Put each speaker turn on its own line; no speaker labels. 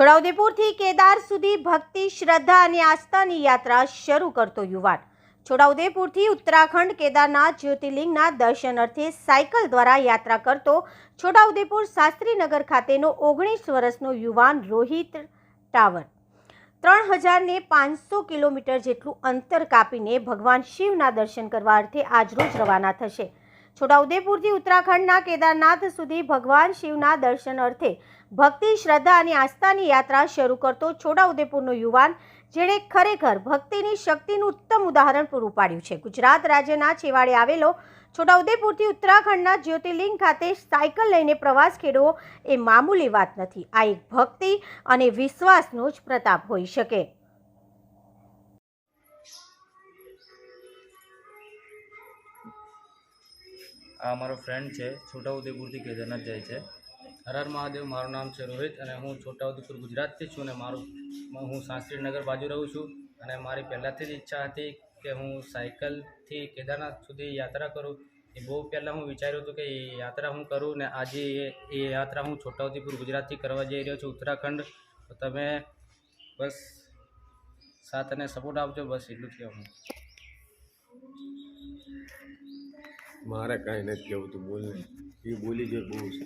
છોટાઉદેપુરથી કેદાર સુધી ભક્તિ, શ્રદ્ધા અને આસ્થાની યાત્રા શરૂ કરતો યુવાન. છોટાઉદેપુરથી ઉત્તરાખંડ કેદારનાથ જ્યોતિર્લિંગના દર્શન અર્થે સાયકલ દ્વારા યાત્રા કરતો છોટાઉદેપુર શાસ્ત્રીનગર ખાતેનો ઓગણીસ વર્ષનો યુવાન રોહિત ટાવર. ત્રણ હજારને પાંચસો કિલોમીટર જેટલું અંતર કાપીને ભગવાન શિવના દર્શન કરવા અર્થે આજરોજ રવાના થશે. છોટાઉદેપુરથી ઉત્તરાખંડના કેદારનાથ સુધી ભગવાન શિવના દર્શન અર્થે ભક્તિ, શ્રદ્ધા અને આસ્થાની યાત્રા શરૂ કરતો છોટાઉદેપુરનો યુવાન, જેણે ખરેખર ભક્તિની શક્તિનું ઉત્તમ ઉદાહરણ પૂરું પાડ્યું છે. ગુજરાત રાજ્યના છેવાડે આવેલો છોટાઉદેપુરથી ઉત્તરાખંડના જ્યોતિર્લિંગ ખાતે સાયકલ લઈને પ્રવાસ ખેડવો એ મામૂલી વાત નથી. આ એક ભક્તિ અને વિશ્વાસનો જ પ્રતાપ હોઈ શકે.
આ અમારો ફ્રેન્ડ છે, છોટાઉદેપુરથી કેદારનાથ જાય છે. હર મહાદેવ, મારું નામ છે રોહિત અને હું છોટાઉદેપુર ગુજરાતથી છું અને મારું હું શાસ્ત્રીનગર બાજુ રહું છું અને મારી પહેલાંથી જ ઈચ્છા હતી કે હું સાયકલથી કેદારનાથ સુધી યાત્રા કરું. એ બહુ પહેલાં હું વિચાર્યું હતું કે એ યાત્રા હું કરું ને આજે એ યાત્રા હું છોટાઉદેપુર ગુજરાતથી કરવા જઈ રહ્યો છું, ઉત્તરાખંડ. તો તમે બસ સાથ અને સપોર્ટ આપજો, બસ એટલું જ કહેવું
મારે કાંઈ નથી કહેવું તું બોલ એ બોલી ગયો બહુ છે.